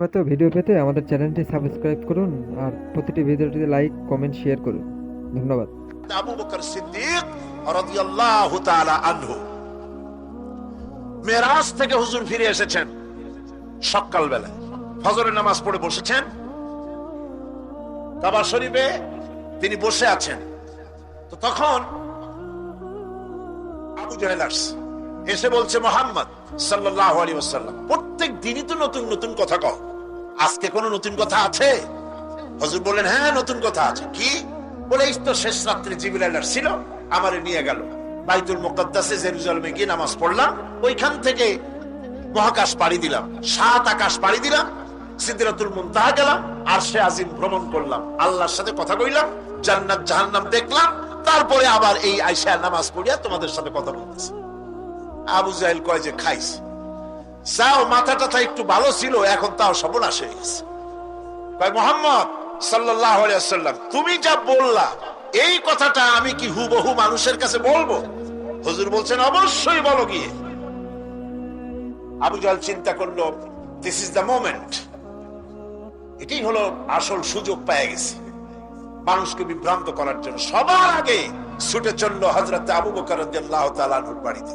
হয়তো ভিডিও পেতে আমাদের চ্যানেলটি সাবস্ক্রাইব করুন আর প্রতিটি ভিডিওটিতে লাইক, কমেন্ট, শেয়ার করুন। ধন্যবাদ। আবু বকর সিদ্দিক রাদিয়াল্লাহু তাআলা আনহু। মেরাজ থেকে হুজুর ফিরে এসেছেন সকাল বেলায় ফজরের নামাজ পড়ে বসেছেন। কাবা শরীফে তিনি বসে আছেন। তো তখন আবু জাহেল আসছে। এসে বলছে, মোহাম্মদ সাল্লাল্লাহু আলাইহি ওয়াসাল্লাম, প্রত্যেক দিনই তো নতুন নতুন কথা কও। আজকে কোনো নতুন কথা আছে? হজুর বললেন হ্যাঁ নতুন কথা আছে। কি? বলে, এই তো শেষ রাত্রে জিবিলাল ছিল, আমারে নিয়ে গেল। বাইতুল মুকদ্দাসে জেরুজালেমে গিয়ে নামাজ পড়লাম, ওইখান থেকে মহাকাশ পাড়ি দিলাম, সাত আকাশ পাড়ি দিলাম সিদ্দিরাতুল মুনতাহা গেলাম, আর সে আজিম ভ্রমণ করলাম। আল্লাহর সাথে কথা কইলাম, জান্নাত জাহান্নাম দেখলাম, তারপরে আবার এই আইসা নামাজ পড়িয়া তোমাদের সাথে কথা বলতেছি। আবু জাহেল কয় যে, খাইস। যাও মাথা টাথা একটু ভালো ছিল, এখন তাও সর্বনাশ হয়ে গেছে। মোহাম্মদ আলাইহি তুমি যা বললা, এই কথাটা আমি কি হুবহু মানুষের কাছে বলব? হুজুর বলছেন, অবশ্যই বলো গিয়ে। আবু জাহেল চিন্তা করল দিস ইজ দ্য মোমেন্ট এটাই হলো আসল সুযোগ পেয়ে গেছে। মানুষকে বিভ্রান্ত করার জন্য। সবার আগে ছুটে চলল হজরত আবু বকর বাড়িতে।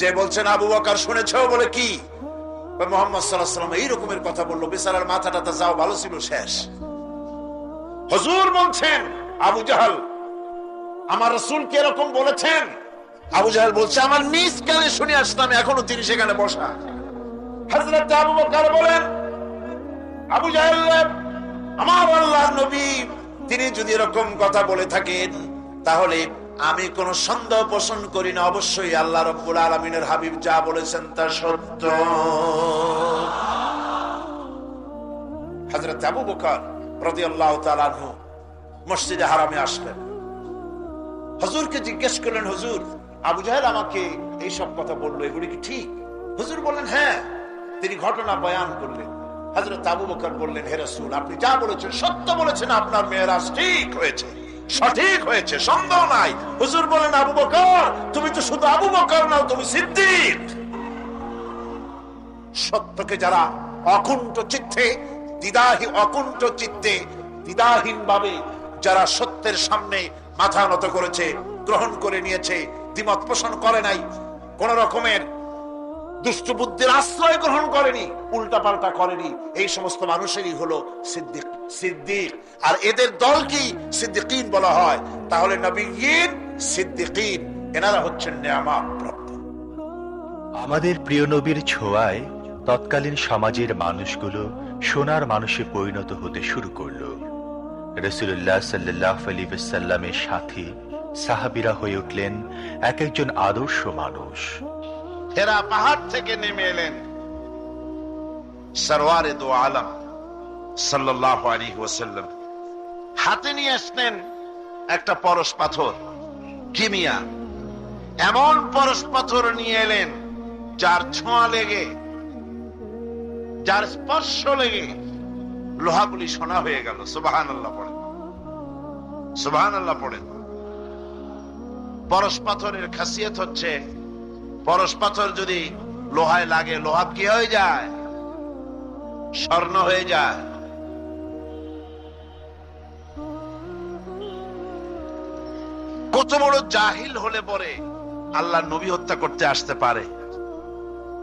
যে বলছেন আবু বকর শুনেছো বলে কি? মোহাম্মদ সাল্লাল্লাহু এই রকমের কথা বলল, বেচারার মাথা টাথা যাও, ভালো ছিল, শেষ। হুজুর বলছেন, আবু জাহাল, আমার রসুল কি এরকম বলেছেন? আবু জাহাল বলছে, আমার নিজ কানে শুনে আসলাম, এখনও তিনি সেখানে বসা। হযরত আবু বকর বলেন, আবু জাহেল, আমার আল্লাহ নবী, তিনি যদি এরকম কথা বলে থাকেন, তাহলে আমি কোন সন্দেহ পোষণ করি না। অবশ্যই আল্লাহ রব্বুল আলমিনের হাবিব যা বলেছেন তা সত্য। হজরত আবু তাআলা আনহু মসজিদে হারামে আসলেন। হুজুরকে জিজ্ঞেস করলেন, হুজুর, আবু জাহেল আমাকে এই সব কথা বলল, এগুলি কি ঠিক? হুজুর বললেন হ্যাঁ। তিনি ঘটনা বয়ান করলেন। হযরত আবু বকর বললেন, হে রাসূল, আপনি যা বলেছেন সত্য বলেছেন, আপনার মেয়েরাজ ঠিক হয়েছে। সঠিক হয়েছে, সন্দেহ নাই। হুজুর বলেন, আবু বকর, তুমি তো শুধু আবু বকর নাও, তুমি সিদ্দিক। সত্যকে যারা অকুণ্ঠ চিত্তে দ্বিধাহী অকুণ্ঠ চিত্তে দ্বিধাহীন ভাবে যারা সত্যের সামনে মাথা নত করেছে, গ্রহণ করে নিয়েছে, দ্বিমত পোষণ করে নাই, কোন রকমের দুষ্ট বুদ্ধির আশ্রয় গ্রহণ করেনি উল্টা পাল্টা করেনি। এই সমস্ত মানুষেরই হলো সিদ্দিক সিদ্দিক। আর এদের দল কি সিদ্দিকিন বলা হয়। তাহলে নবীন, সিদ্দিকিন, এনারা হচ্ছেন নেয়ামা প্রাপ্ত আমাদের প্রিয় নবীর ছোঁয়ায় তৎকালীন সমাজের মানুষগুলো সোনার মানুষে পরিণত হতে শুরু করল। রসুল্লাহ সাল্লাহ আলী সাল্লামের সাথে, সাহাবিরা হয়ে উঠলেন এক একজন আদর্শ মানুষ। হেরা পাহাড় থেকে নেমে এলেন। সরওয়ারে দো আলম সাল্লাল্লাহু আলাইহি ওয়াসাল্লাম। হাতে নিয়ে আসলেন একটা পরশ পাথর কিমিয়া এমন পরশ পাথর নিয়ে এলেন যার ছোঁয়া লেগে, যার স্পর্শ লেগে লোহাগুলি সোনা হয়ে গেল। সুবাহান আল্লাহ পড়েন। সুবাহান আল্লাহ পড়েন। পরশ পাথরের খাসিয়ত হচ্ছে পরশ পাথর যদি লোহায় লাগে লোহা কি হয়ে যায়? স্বর্ণ হয়ে যায়। কত বড় জাহিল হলে পরে আল্লাহ নবী হত্যা করতে আসতে পারে।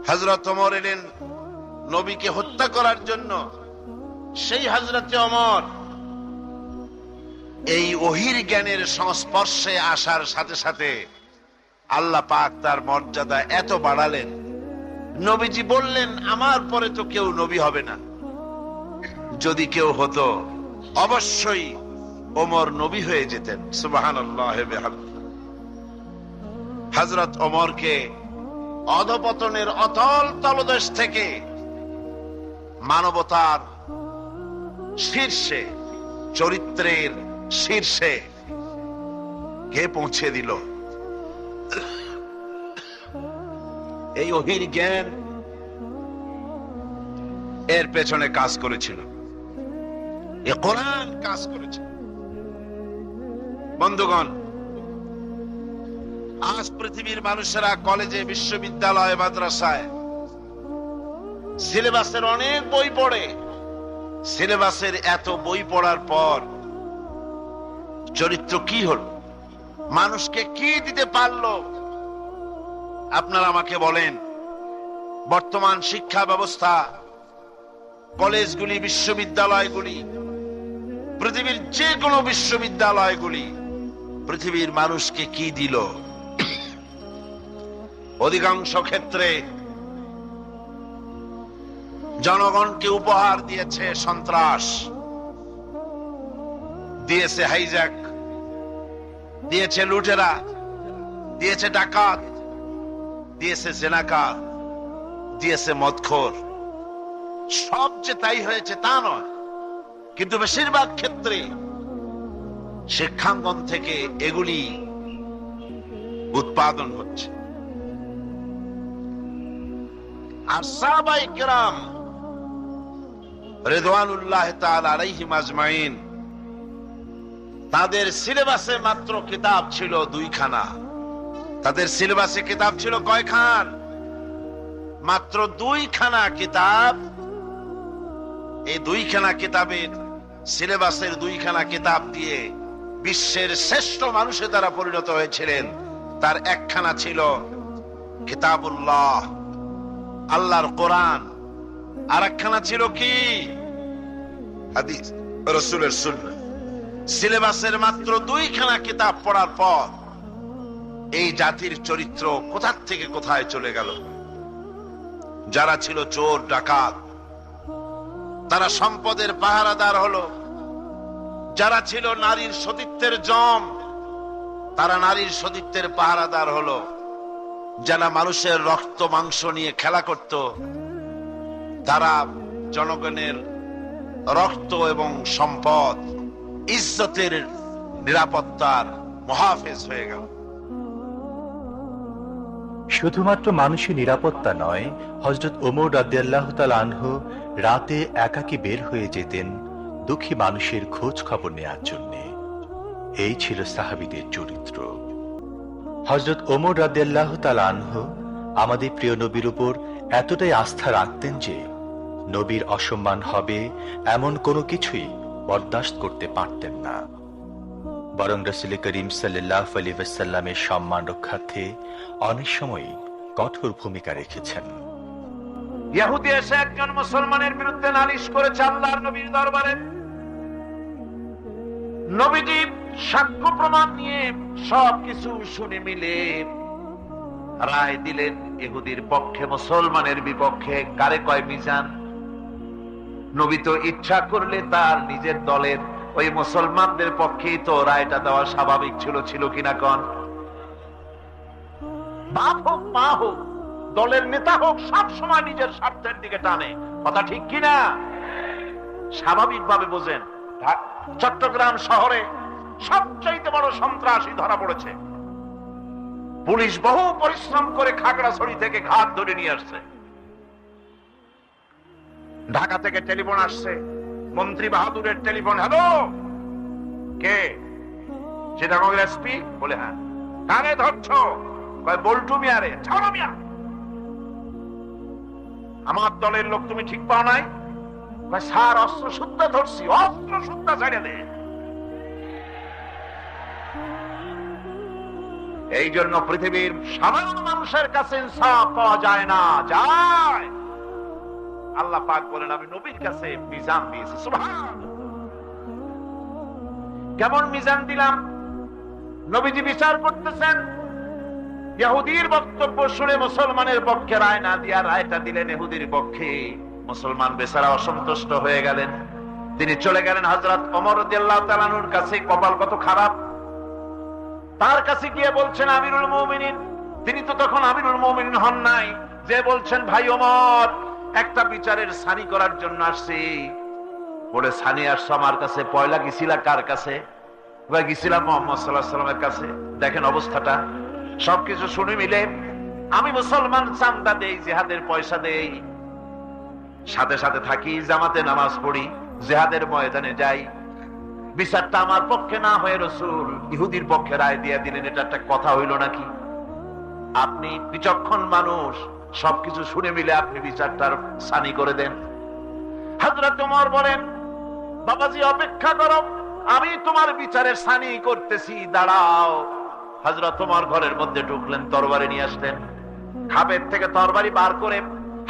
হজরত অমর এলেন নবীকে হত্যা করার জন্য। সেই হজরতে অমর এই অহির জ্ঞানের সংস্পর্শে আসার সাথে সাথে আল্লাহ পাক তার মর্যাদা এত বাড়ালেন। নবীজি বললেন, আমার পরে তো কেউ নবী হবে না। যদি কেউ হতো, অবশ্যই ওমর নবী হয়ে যেতেন। সুবাহান হজরত ওমরকে অধপতনের অতল তলদেশ থেকে মানবতার শীর্ষে, চরিত্রের শীর্ষে কে পৌঁছে দিল? এই অহির জ্ঞান এর পেছনে কাজ করেছিল। কোরআন কাজ করেছিল বন্ধুগণ, আজ পৃথিবীর মানুষেরা কলেজে, বিশ্ববিদ্যালয়, মাদ্রাসায় সিলেবাসের অনেক বই পড়ে। সিলেবাসের এত বই পড়ার পর চরিত্র কি হল? মানুষকে কি দিতে পারল? আপনারা আমাকে বলেন, বর্তমান শিক্ষা ব্যবস্থা, কলেজগুলি, বিশ্ববিদ্যালয়গুলি, পৃথিবীর যে কোনো বিশ্ববিদ্যালয়গুলি, পৃথিবীর মানুষকে কি দিল? অধিকাংশ ক্ষেত্রে জনগণকে উপহার দিয়েছে সন্ত্রাস, দিয়েছে হাইজ্যাক দিয়েছে লুটেরা, দিয়েছে ডাকাত, দিয়েছে জেনাকা দিয়েছে মদখোর। সব যে তাই হয়েছে তা নয়, কিন্তু বেশিরভাগ ক্ষেত্রে শিক্ষাঙ্গন থেকে এগুলি উৎপাদন হচ্ছে। আর সাহাবাই কেরাম রেদওয়ানুল্লাহ তাআলা আলাইহিম আজমাইন তাদের সিলেবাসে মাত্র কিতাব ছিল দুইখানা। তাদের সিলেবাসে কিতাব ছিল কয়খান? মাত্র দুইখানা কিতাব। এই দুইখানা কিতাবের সিলেবাসের দুইখানা কিতাব দিয়ে বিশ্বের শ্রেষ্ঠ মানুষে তারা পরিণত হয়েছিলেন। তার একখানা ছিল কিতাবুল্লাহ, আল্লাহর কোরআন। আর একখানা ছিল কি? হাদিস, রসুলের সুন্নাহ। সিলেবাসের মাত্র দুইখানা কিতাব পড়ার পর এই জাতির চরিত্র কোথার থেকে কোথায় চলে গেল? যারা ছিল চোর, ডাকাত, তারা সম্পদের পাহারাদার হলো। যারা ছিল নারীর সতীত্বের জম, তারা নারীর সতীত্বের পাহারাদার হলো। যারা মানুষের রক্ত, মাংস নিয়ে খেলা করত, তারা জনগণের রক্ত এবং সম্পদ ইজ্জতের নিরাপত্তার মহাফেজ হয়ে গেল। শুধুমাত্র মানুষের নিরাপত্তা নয় হজরত ওমর রাদিয়াল্লাহ আনহু রাতে একাকী বের হয়ে যেতেন দুঃখী মানুষের খোঁজ খবর নেয়ার জন্য। এই ছিল সাহাবিদের চরিত্র। হজরত ওমর রাদিয়াল্লাহ আনহু আমাদের প্রিয় নবীর উপর এতটাই আস্থা রাখতেন যে, নবীর অসম্মান হবে এমন কোনো কিছুই বরদাস্ত করতে পারতেন না। বরং রসুল করিম সাল্লাহ আলী ওয়াসাল্লামের সম্মান রক্ষার্থে অনেক সময় কঠোর ভূমিকা রেখেছেন। ইহুদি এসে একজন মুসলমানের বিরুদ্ধে নালিশ করেছে আল্লাহর নবীর দরবারে। নবীজি সাক্ষ্য প্রমাণ নিয়ে সবকিছু শুনে মিলে রায় দিলেন এহুদির পক্ষে মুসলমানের বিপক্ষে কারে কয় মিজান? নবী তো ইচ্ছা করলে তার নিজের দলের ওই মুসলমানদের পক্ষেই তো রায়টা দেওয়া স্বাভাবিক ছিল ছিল কিনা কন? দলের নেতা হোক, সব সময় নিজের স্বার্থের দিকে টানে। কথা ঠিক কিনা? স্বাভাবিক ভাবে বোঝেন চট্টগ্রাম শহরে সবচাইতে বড় সন্ত্রাসী ধরা পড়েছে। পুলিশ বহু পরিশ্রম করে খাগড়াছড়ি থেকে ঘাট ধরে নিয়ে আসছে। ঢাকা থেকে টেলিফোন আসছে। মন্ত্রী বাহাদুরের টেলিফোন, হ্যালো? কে? চিটাগঙ্গের এসপি? বলে হ্যাঁ। কানে ধরছো? বল্টু মিয়ারে। ছাড়ো মিয়া! আমার দলের লোক তুমি ঠিক পাও নাই? স্যার, অস্ত্র শুদ্ধা ধরছি, অস্ত্র শুদ্ধা ছেড়ে দে। এই জন্য পৃথিবীর সাধারণ মানুষের কাছে ইনসাফ পাওয়া যায় না, যায়। আল্লাহ পাক বলেন, আমি নবীর কাছে মিজান দিয়েছি কেমন মিজান দিলাম? নবীজি বিচার করতেছেন। ইহুদির বক্তব্য শুনে মুসলমানের পক্ষে রায় না দিয়া রায়টা দিলেন ইহুদির পক্ষে। মুসলমান বেচারা অসন্তুষ্ট হয়ে গেলেন। তিনি চলে গেলেন হজরত অমর তাআলার কাছে, কপাল কত খারাপ। তার কাছে গিয়ে বলছেন, আমিরুল মুমিনিন। তিনি তো তখন আমিরুল মুমিনিন হন নাই। যে বলছেন, ভাই ওমর একটা বিচারের সানি করার জন্য আসছি। বলে, সানি আসছো আমার কাছে, পয়লা গেছিলা কার কাছে? গেছিলাম মোহাম্মদ সাল্লাহ সাল্লামের কাছে। দেখেন অবস্থাটা। সবকিছু শুনে মিলে আমি মুসলমান চান্দা দেই, জেহাদের পয়সা দেই। সাথে সাথে থাকি, জামাতে নামাজ পড়ি, জেহাদের ময়দানে যাই। বিচারটা আমার পক্ষে না হয়ে রসুল, ইহুদির পক্ষে রায় দিয়ে দিলেন। এটা একটা কথা হইল নাকি? আপনি বিচক্ষণ মানুষ সবকিছু শুনে মিলে আপনি বিচারটার সানি করে দেন। হাজরত তোমার বলেন, বাবাজি, অপেক্ষা করো, আমি তোমার বিচারের সানি করতেছি, দাঁড়াও। হাজরত তোমার ঘরের মধ্যে ঢুকলেন, তরবারি নিয়ে আসলেন। খাবের থেকে তরবারি বার করে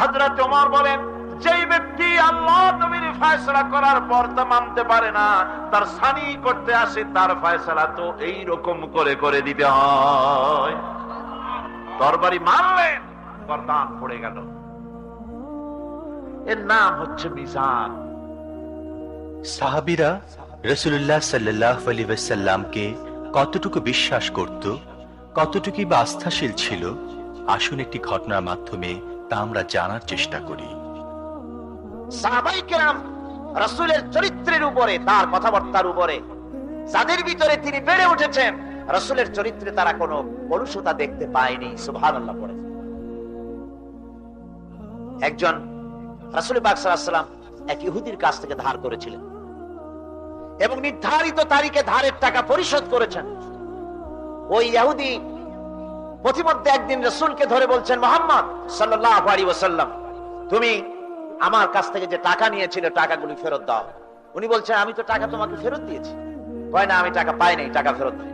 হাজরত তোমার বলেন, যেই ব্যক্তি আল্লাহ নবীর ফয়সলা করার পর তা মানতে পারে না, তার সানি করতে আসে, তার ফয়সলা তো এই রকম করে করে দিতে হয়। তরবারি মারলেন। গরদান পড়ে গেল। এর নাম হচ্ছে মিজান। সাহাবিরা রসুল্লাহ সাল্লাহ আলী ওয়াসাল্লামকে কতটুকু বিশ্বাস করত কতটুকু বা আস্থাশীল ছিল আসুন একটি ঘটনার মাধ্যমে তা আমরা জানার চেষ্টা করি। সাহাবাই কেরাম রসুলের চরিত্রের উপরে তার কথাবার্তার উপরে যাদের ভিতরে তিনি বেড়ে উঠেছেন রসুলের চরিত্রে তারা কোনো কলুষতা দেখতে পায়নি সুভান আল্লাহ পড়ে একজন রসুল বাকসালাম এক ইহুদির কাছ থেকে ধার করেছিলেন এবং নির্ধারিত তারিখে ধারের টাকা পরিশোধ করেছেন। ওই ইহুদি প্রতিমধ্যে একদিন রসুলকে ধরে বলছেন, মোহাম্মদ সাল্লাহ ওসাল্লাম তুমি আমার কাছ থেকে যে টাকা নিয়েছিলে, টাকাগুলি ফেরত দাও। উনি বলছেন, আমি তো টাকা তোমাকে ফেরত দিয়েছি। কয়, না, আমি টাকা পাই নাই টাকা ফেরত দাও।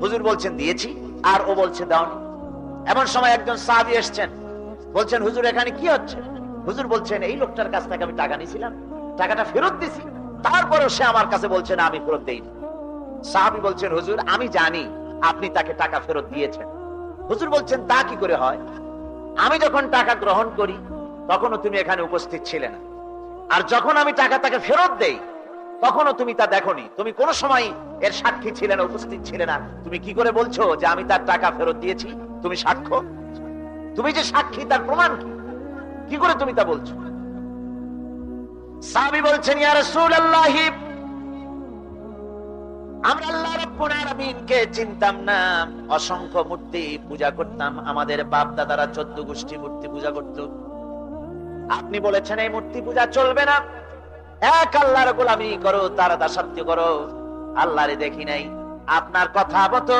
হুজুর বলছেন, দিয়েছি। আর ও বলছে, দাওনি। এমন সময় একজন সাহাবি এসছেন বলছেন, হুজুর, এখানে কি হচ্ছে? হুজুর বলছেন, এই লোকটার কাছ থেকে আমি টাকা নিয়েছিলাম। টাকাটা ফেরত দিছি। তারপরেও সে আমার কাছে বলছে, না, আমি ফেরত দেইনি। সাহাবি বলছেন, হুজুর, আমি জানি আপনি তাকে টাকা ফেরত দিয়েছেন। হুজুর বলছেন, তা কি করে হয়? আমি যখন টাকা গ্রহণ করি, তখনও তুমি এখানে উপস্থিত ছিলে না। আর যখন আমি টাকা তাকে ফেরত দেই, তখনও তুমি তা দেখোনি। তুমি কোন সময় এর সাক্ষী ছিলে না, উপস্থিত ছিলে না। তুমি কি করে বলছো যে আমি তার টাকা ফেরত দিয়েছি? তুমি সাক্ষ্য? তুমি যে সাক্ষী, তার প্রমাণ কি? কি করে তুমি তা বলছো? সাহাবী বলছেন আমরা আল্লাহ চিনতাম না। অসংখ্য মূর্তি পূজা করতাম। আমাদের বাপ দাদারা চোদ্দ গোষ্ঠী মূর্তি পূজা করত। আপনি বলেছেন, এই মূর্তি পূজা চলবে না। এক আল্লাহর গোলামি করো, তার দাসত্ব করো। আল্লাহরে দেখি নাই। আপনার কথা মতো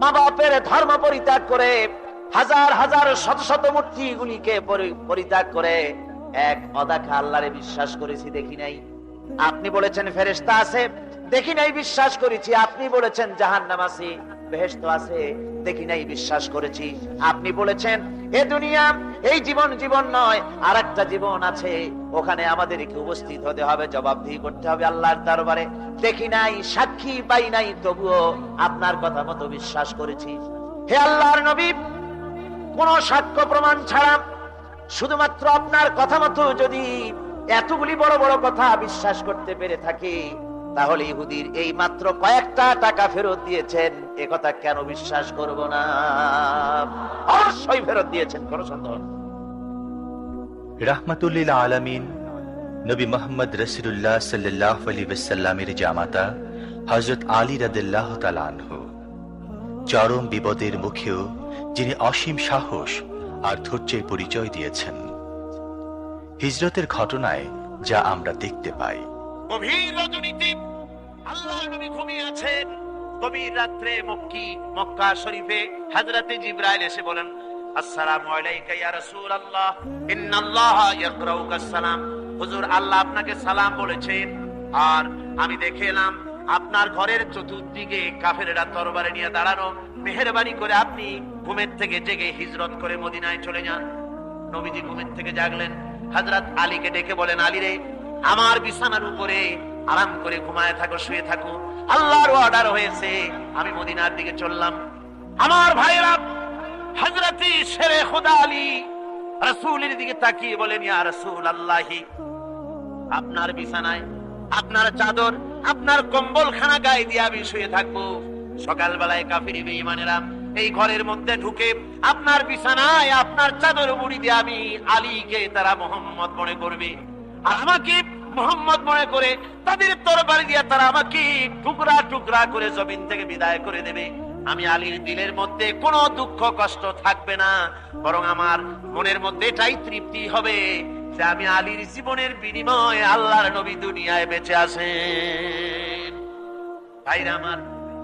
মা বাপের ধর্ম পরিত্যাগ করে হাজার হাজার শত শত মূর্তি গুলিকে পরিত্যাগ করে এক অদাখা আল্লাহরে বিশ্বাস করেছি, দেখি নাই। আপনি বলেছেন ফেরেস্তা আছে। দেখি নাই, বিশ্বাস করেছি। আপনি বলেছেন, জাহান্নাম আছে বেহেস্ত আছে। দেখি নাই, বিশ্বাস করেছি। আপনি বলেছেন, এ দুনিয়া, এই জীবন জীবন নয় আর একটা জীবন আছে। ওখানে আমাদেরকে উপস্থিত হতে হবে, জবাবদিহি করতে হবে আল্লাহর দরবারে। দেখি নাই, সাক্ষী পাই নাই, তবুও আপনার কথা মতো বিশ্বাস করেছি। হে আল্লাহর নবী কোন সাক্ষ্য প্রমাণ ছাড়া শুধুমাত্র আপনার কথা মতো যদি এতগুলি বড় বড় কথা বিশ্বাস করতে পেরে থাকে, তাহলে ইহুদির এই মাত্র কয়েকটা টাকা ফেরত দিয়েছেন। কথা কেন বিশ্বাস করব না? অবশ্যই ফেরত দিয়েছেন, কোন সন্দেহ। রাহমাতুল্লিল আলামিন, নবী মোহাম্মদ রসুল্লাহ সাল্লাহ আলী জামাতা হজরত আলী রাদিল্লাহ চরম বিপদের মুখেও যিনি অসীম সাহস আর ধৈর্যের পরিচয় দিয়েছেন। হিজরতের ঘটনায় যা আমরা দেখতে পাই। রাত্রে মক্কি শরীফে এসে বলেন হুজুর, আল্লাহ আপনাকে সালাম বলেছেন। আর আমি দেখে এলাম আপনার ঘরের চতুর্দিকে কাফেরেরা তরবারে নিয়ে দাঁড়ানো, মেহেরবানি করে আপনি ঘুমের থেকে জেগে হিজরত করে মদিনায় চলে যান। নবীজি ঘুমের থেকে জাগলেন। হযরত আলীকে ডেকে বলেন, আলী রে, আমার বিছানার উপরে আরাম করে ঘুমায় থাকো, শুয়ে থাকো। আল্লাহর অর্ডার হয়েছে, আমি মদিনার দিকে চললাম। আমার ভাইরা হজরতি শেরে খুদা আলী রাসূলের দিকে তাকিয়ে বলেন, ইয়া রাসূল আল্লাহি আপনার বিছানায় আপনার চাদর, আপনার কম্বল খানা গায়ে দিয়ে আমি শুয়ে থাকব। সকালবেলায় কাফিরি বেঈমানেরা এই ঘরের মধ্যে ঢুকে আপনার বিছানায়, আপনার চাদর মুড়ি দিয়ে আমি আলীকে তারা মোহাম্মদ মনে করবে। আর আমাকে মোহাম্মদ মনে করে তাদের তরবারি দিয়ে তারা আমাকে টুকরা টুকরা করে জমিন থেকে বিদায় করে দেবে। আমি আলীর দিলের মধ্যে কোনো দুঃখ কষ্ট থাকবে না, বরং আমার মনের মধ্যে এটাই তৃপ্তি হবে যে আমি আলীর জীবনের বিনিময়ে আল্লাহর নবী দুনিয়ায় বেঁচে আছেন। ভাইরা আমার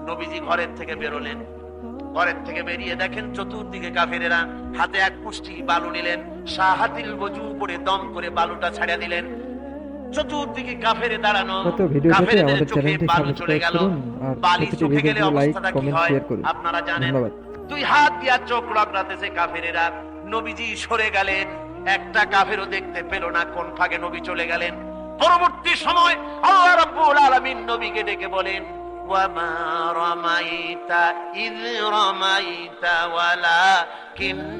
নবীজি ঘরের থেকে বেরোলেন। ঘরের থেকে বেরিয়ে দেখেন চতুর্দিকে কাফেরেরা হাতে এক মুষ্টি বালু নিলেন সাহাতিল বজু করে দম করে বালুটা ছাড়া দিলেন। চতুর্দিকে কাফেরে দাঁড়ানো গত ভিডিও পেতে কাফেরদের চোখে বালু চলে সাবস্ক্রাইব গেল বালি প্রতিটি চোখে গেলে অবস্থাটা কি হয়? আপনারা জানেন দুই হাত দিয়া চোখ রগড়াতেছে কাফেরেরা। নবীজি সরে গেলেন একটা কাফেরও দেখতে পেল না কোন ফাঁকে নবী চলে গেলেন। পরবর্তী সময় আল্লাহ রাব্বুল আলামিন নবীকে ডেকে বলেন, ওয়ামা রামাইতা ইয রামাইতা ওয়ালাকিন্নাল্লাহ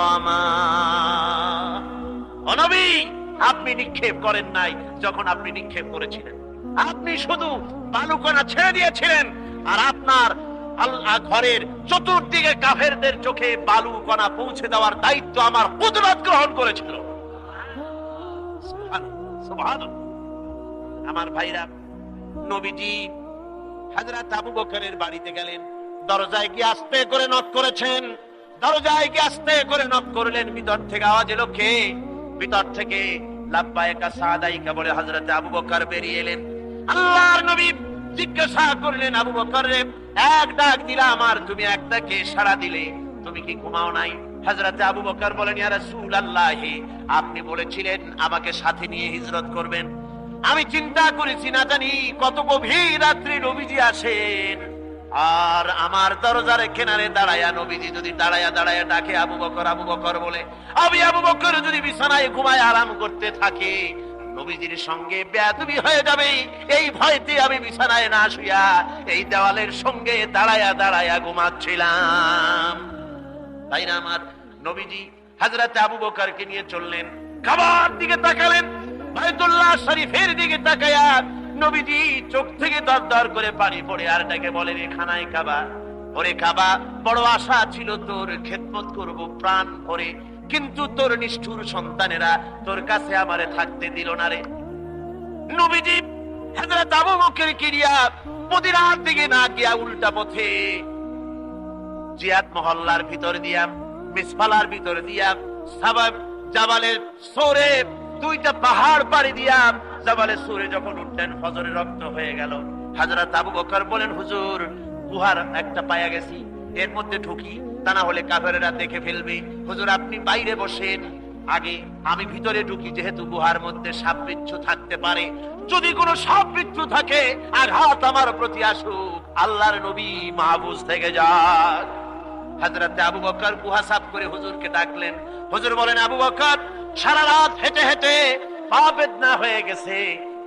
রামা। ও নবী, আপনি নিক্ষেপ করেন নাই যখন আপনি নিক্ষেপ করেছিলেন। আপনি শুধু বালুকণা ছেড়ে দিয়েছিলেন, আর আপনার ঘরের চতুর্দিকে কাফেরদের চোখে বালু কণা পৌঁছে দেওয়ার দায়িত্ব আমার কুদরত গ্রহণ করেছিল। আমার ভাইরা, নবীজি হাজরাত আবু বকরের বাড়িতে গেলেন, দরজায় গিয়ে আস্তে করে নক করেছেন। দরজায় গিয়ে আস্তে করে নক করলেন, ভিতর থেকে আওয়াজ এলো কে? ভিতর থেকে লাব্বায়কা সাদাইকা বলে হযরত আবু বকর বেরিয়ে এলেন। আল্লাহর নবী জিজ্ঞাসা করলেন আবু বকর এক ডাক দিলাম আর তুমি একটাকে সাড়া দিলে, তুমি কি ঘুমাও নাই? হযরত আবু বকর বলেন, ইয়া রাসূলুল্লাহ, আপনি বলেছিলেন আমাকে সাথে নিয়ে হিজরত করবেন। আমি চিন্তা করেছি, না জানি কত গভীর রাত্রি নবীজি আসেন। আর আমার দরজার কেনারে দাঁড়ায়া নবীজি যদি দাঁড়ায়া দাঁড়ায়া ডাকে, আবু বকর আবু বকর বলে, আমি আবু বকর যদি বিছানায় ঘুমায় আরাম করতে থাকে নবীজির সঙ্গে বেয়াদবি হয়ে যাবে। এই ভয়তে আমি বিছানায় না শুয়া এই দেওয়ালের সঙ্গে দাঁড়ায়া দাঁড়ায়া ঘুমাচ্ছিলাম। তাই না আমার নবীজি হাজরাতে আবু বকরকে নিয়ে চললেন। খাবার দিকে তাকালেন বায়তুল্লাহ শরীফের দিকে তাকায়া নবীজি চোখ থেকে দর দর করে পানি পড়ে আর ডাকে বলেন খানায় কাবা। ওরে খাবা বড় আশা ছিল তোর খেদমত করব, প্রাণ ভরে কিন্তু তোর নিষ্ঠুর সন্তানেরা তোর কাছে আমারে থাকতে দিল না রে। নবীজি হাজরাত আবু বকর কিরিয়া মদিনার দিকে না গিয়া উল্টা পথে জিয়াদ মহল্লার ভিতর দিয়া, মিসফালার ভিতর দিয়া, সাবাব জাবালের সোরে দুইটা পাহাড় পাড়ি দিয়া জাবালের সুরে যখন উঠলেন ফজরে রক্ত হয়ে গেল। হাজরত আবু বকর বলেন, হুজুর, গুহার একটা পায়া গেছি, এর মধ্যে ঢুকি। তা না হলে কাফেরেরা দেখে ফেলবে। হুজুর, আপনি বাইরে বসেন। আগে আমি ভিতরে ঢুকি, যেহেতু গুহার মধ্যে সাপ বিচ্ছু থাকতে পারে। যদি কোনো সাপ বিচ্ছু থাকে, আঘাত আমার প্রতি আসুক। আল্লাহর নবী মাহবুজ থেকে যাক হাজরাতে আবু বকর গুহা সাফ করে হুজুরকে ডাকলেন। হুজুর বলেন, আবু বকর, সারা রাত হেঁটে হেঁটে পা বেদনা হয়ে গেছে।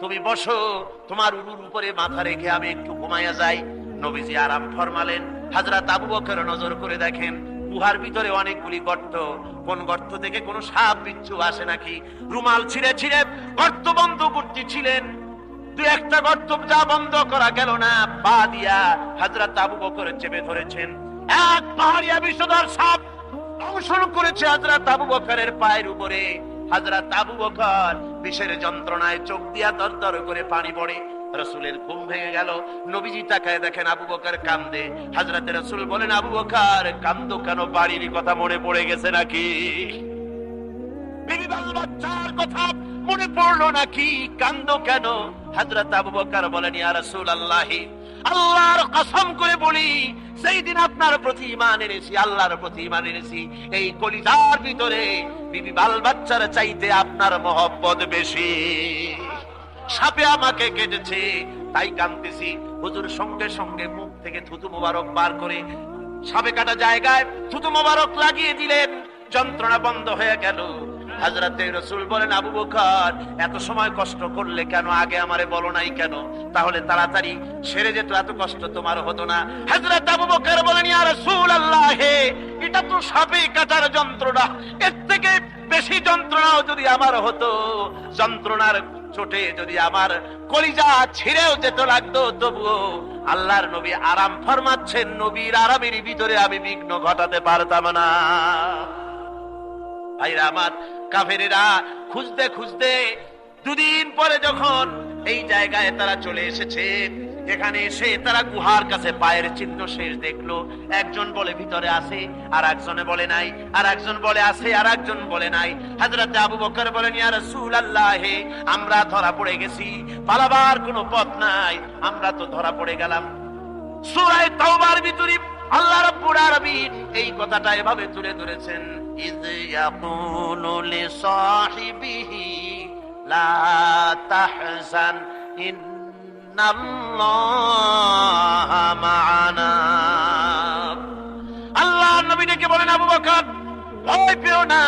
তুমি বসো, তোমার উরুর উপরে মাথা রেখে আমি একটু ঘুমাইয়া যাই। নবীজি আরাম ফরমালেন। হাজরাত আবু বকর নজর করে দেখেন, গুহার ভিতরে অনেকগুলি গর্ত। কোন গর্ত থেকে কোনো সাপ, বিচ্ছু আসে নাকি? রুমাল ছিঁড়ে ছিঁড়ে গর্ত বন্ধ করতেছিলেন দু একটা গর্ত যা বন্ধ করা গেল না, পা দিয়া হাজরাত আবু বকর চেপে ধরেছেন। এক পাহাড়িয়া বিষধর সাপ দংশন করেছে হাজরাত আবু বকরের পায়ের উপরে। হাজরাত আবু বকর বিষের যন্ত্রণায় চোখ দিয়া দর করে পানি পড়ে। রসুলের ঘুম ভেঙে গেল। নবীজি তাকায় দেখেন আবু বকার কান্দে। হাজরাতে রসুল বলেন, আবু বকর, কান্দো কেন? বাড়ির কথা মনে পড়ে গেছে নাকি? করে বলি, সেই দিন আপনার প্রতি ইমান এনেছি, আল্লাহর প্রতি ইমান এনেছি। এই ভিতরে বিবি চাইতে আপনার মহব্বত বেশি। সাপে আমাকে কেটেছে। তাই কাঁদতেছি। হুজুর সঙ্গে সঙ্গে মুখ থেকে থুতু মোবারক বার করে সাপে কাটা জায়গায় থুতু মোবারক লাগিয়ে দিলেন। যন্ত্রণা বন্ধ হয়ে গেল। হাজরাতে রসুল বলেন, আবু বকর, এত সময় কষ্ট করলে কেন? আগে আমারে বলো নাই কেন? তাহলে তাড়াতাড়ি সেরে যেত, এত কষ্ট তোমার হতো না। হাজরাত আবু বকর বলেন, ইয়া রাসূল আল্লাহ এটা তো সাপে কাটার যন্ত্রণা। এর থেকে বেশি যন্ত্রণাও যদি আমার হতো, যন্ত্রণার চোটে যদি আমার কলিজা ছিঁড়েও যেত লাগতো, তবুও আল্লাহর নবী আরাম ফরমাচ্ছেন, নবীর আরামের ভিতরে আমি বিঘ্ন ঘটাতে পারতাম না। ভাইরা আমার কাফেরেরা খুঁজতে খুঁজতে দুদিন পরে যখন এই জায়গায় তারা চলে এসেছে এখানে এসে তারা গুহার কাছে পায়ের চিহ্ন শেষ দেখল। একজন বলে, ভিতরে আছে। আর একজনে বলে, নাই। আর একজন বলে, আছে। আর একজন বলে, নাই। হাজরাতে আবু বকর বলেন, ইয়া রাসূলুল্লাহ, আমরা ধরা পড়ে গেছি। পালাবার কোনো পথ নাই। আমরা তো ধরা পড়ে গেলাম। সূরায়ে তাওবার ভিতরে আল্লাহ রাব্বুল আলামিন এই কথাটা এভাবে তুলে ধরেছেন, ইয ইয়াকুলু লিসাহিবিহি লা তাহজান মা'ানা আল্লাহ নবী ডেকে বলেন, আবু বকর, ভয় পেও না।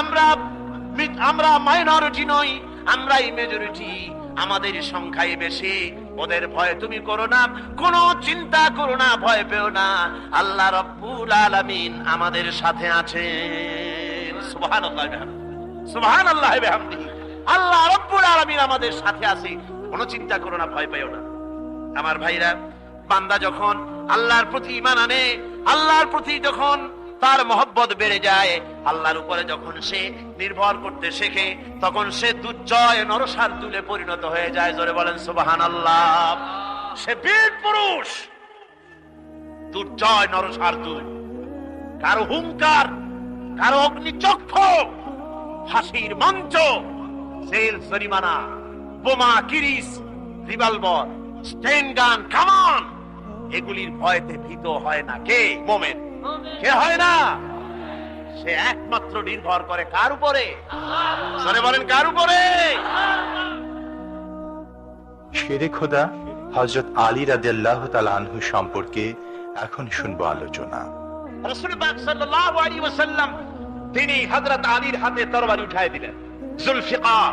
আমরা আমরা মাইনরিটি নই, আমরাই মেজরিটি আমাদের সংখ্যায় বেশি। ওদের ভয় তুমি করো না। কোনো চিন্তা করো না, ভয় পেও না। আল্লাহ রব্বুল আলামিন আমাদের সাথে আছে সুবহানাল্লাহ সুবহানাল্লাহ বিহামদিহি। আল্লাহ রব্বুল আলামিন আমাদের সাথে আছে। কোনো চিন্তা করো না, ভয় পেও না। আমার ভাইরা, বান্দা যখন আল্লাহর প্রতি ইমান আনে, আল্লাহর প্রতি যখন তার মহব্বত বেড়ে যায়, আল্লাহর উপরে যখন সে নির্ভর করতে শেখে, তখন সে দুর্জয় নরসার তুলে পরিণত হয়ে যায়। জোরে বলেন সুবাহান আল্লাহ সে বীর পুরুষ, দুর্জয় নরসার তুল কারও হুঙ্কার কারও অগ্নিচক্ষ ফাঁসির মঞ্চ, জেল জরিমানা। বোমা কিরিস রিভলভার। স্টেন গান কামান এগুলির ভয়তে ভীত হয় না কে? মোমেন। কে হয় না? সে একমাত্র নির্ভর করে কার উপরে? সরে বলেন কার উপরে? শেরে খোদা হজরত আলী রাদিয়াল্লাহু তাআলা আনহু সম্পর্কে এখন শুনব আলোচনা। রাসূল পাক সাল্লাল্লাহু আলাইহি ওয়াসাল্লাম তিনি হযরত আলীর হাতে তরবারি উঠায় দিলেন। জুলফিকার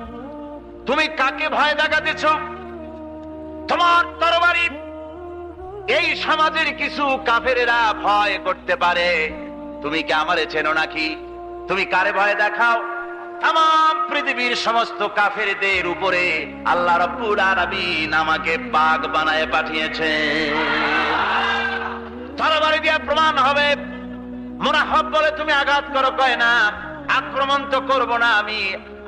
তুমি কাকে ভয় দেখাতেছ? তোমার তরবারি। এই সমাজের কিছু কাফেরেরা ভয় করতে পারে। তুমি কি আমারে চেনো নাকি? তুমি কারে ভয় দেখাও? তাম পৃথিবীর সমস্ত কাফেরদের উপরে আল্লাহ রব্বুল আলামিন আমাকে বাঘ বানায় পাঠিয়েছে তরবারি দিয়ে প্রমাণ হবে। মোনাহব বলে তুমি আঘাত করো, কয় না? আক্রমণ তো করব না আমি।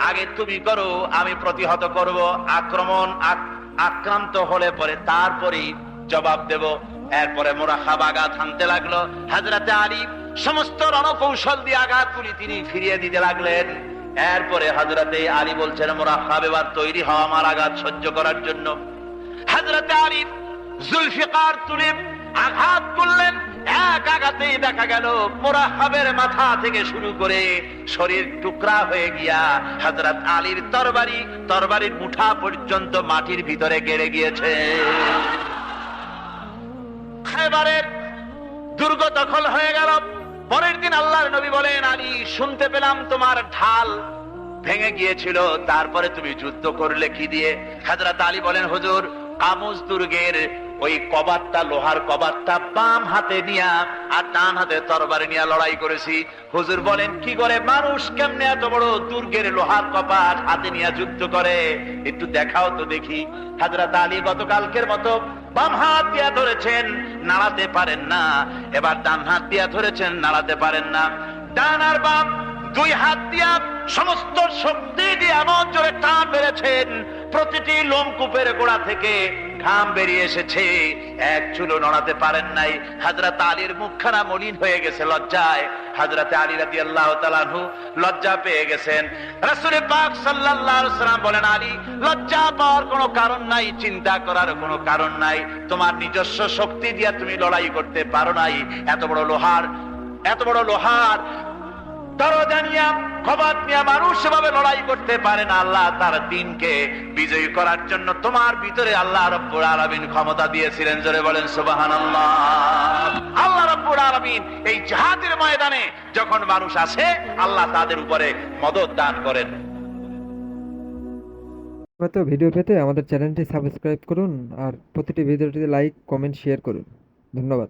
আগে তুমি করো, আমি প্রতিহত করব। আক্রমণ আক্রান্ত হলে পরে তারপরেই জবাব দেব। এরপরে মোরাখাব আঘাত হানতে লাগল। হাজরাতে আলী সমস্ত রণকৌশল দিয়ে আঘাতগুলি তিনি ফিরিয়ে দিতে লাগলেন। এরপরে হাজরাতে আলী বলছেন মোরাখাব এবার তৈরি হওয়া আমার আঘাত সহ্য করার জন্য। হাজরাতে আলী জুলফিকার তুলে আঘাত করলেন এক আঘাতেই দেখা গেল মোরাহাবের মাথা থেকে শুরু করে শরীর টুকরা হয়ে গিয়া হযরত আলীর তরবারি, তরবারির মুঠা পর্যন্ত মাটির ভিতরে গেড়ে গিয়েছে। দুর্গ দখল হয়ে গেল। পরের দিন আল্লাহর নবী বলেন, আলী, শুনতে পেলাম তোমার ঢাল ভেঙে গিয়েছিল, তারপরে তুমি যুদ্ধ করলে কি দিয়ে? হাজরাত আলী বলেন, হুজুর, কামুজ দুর্গের ওই কবারটা লোহার কবারটা বাম হাতে নিয়া আর ডান হাতে তরবারি নিয়ে লড়াই করেছি। হুজুর বলেন, কি করে? মানুষ কেমনে এত বড় দুর্গের লোহার কপাট হাতে নিয়ে যুদ্ধ করে? একটু দেখাও তো দেখি। হাজরাত আলী গতকালকের মতো বাম হাত দিয়া ধরেছেন, নাড়াতে পারেন না। এবার ডান হাত দিয়া ধরেছেন, নাড়াতে পারেন না। ডান আর বাম দুই হাত দিয়া সমস্ত শক্তি দিয়ে এমন জোরে টান বেড়েছেন প্রতিটি লোমকূপের গোড়া থেকে ঘাম বেরিয়ে এসেছে। এক চুলো নড়াতে পারেন নাই। হাজরাত আলীর মুখখানা মলিন হয়ে গেছে লজ্জায়। হাজরাতে আলী রাদি আল্লাহ তালানহু লজ্জা পেয়ে গেছেন। রাসুল পাক আলাইহি বলেন, আলী, লজ্জা পাওয়ার কোনো কারণ নাই, চিন্তা করার কোনো কারণ নাই। তোমার নিজস্ব শক্তি দিয়া তুমি লড়াই করতে পারো নাই। এত বড় লোহার, এত বড় লোহার দরজা নিয়ে খবর নিয়ে মানুষ সেভাবে লড়াই করতে পারে না। আল্লাহ তার দিনকে করার জন্য তোমার ভিতরে আল্লাহ রব্বুর আলমিন ক্ষমতা দিয়েছিলেন। জোরে বলেন, সুবহানাল্লাহ। আল্লাহ রব্বুর আলমিন এই জাহাজের ময়দানে যখন মানুষ আসে, আল্লাহ তাদের উপরে মদত দান করেন। তো ভিডিও পেতে আমাদের চ্যানেলটি সাবস্ক্রাইব করুন আর প্রতিটি ভিডিওটিতে লাইক, কমেন্ট, শেয়ার করুন। ধন্যবাদ।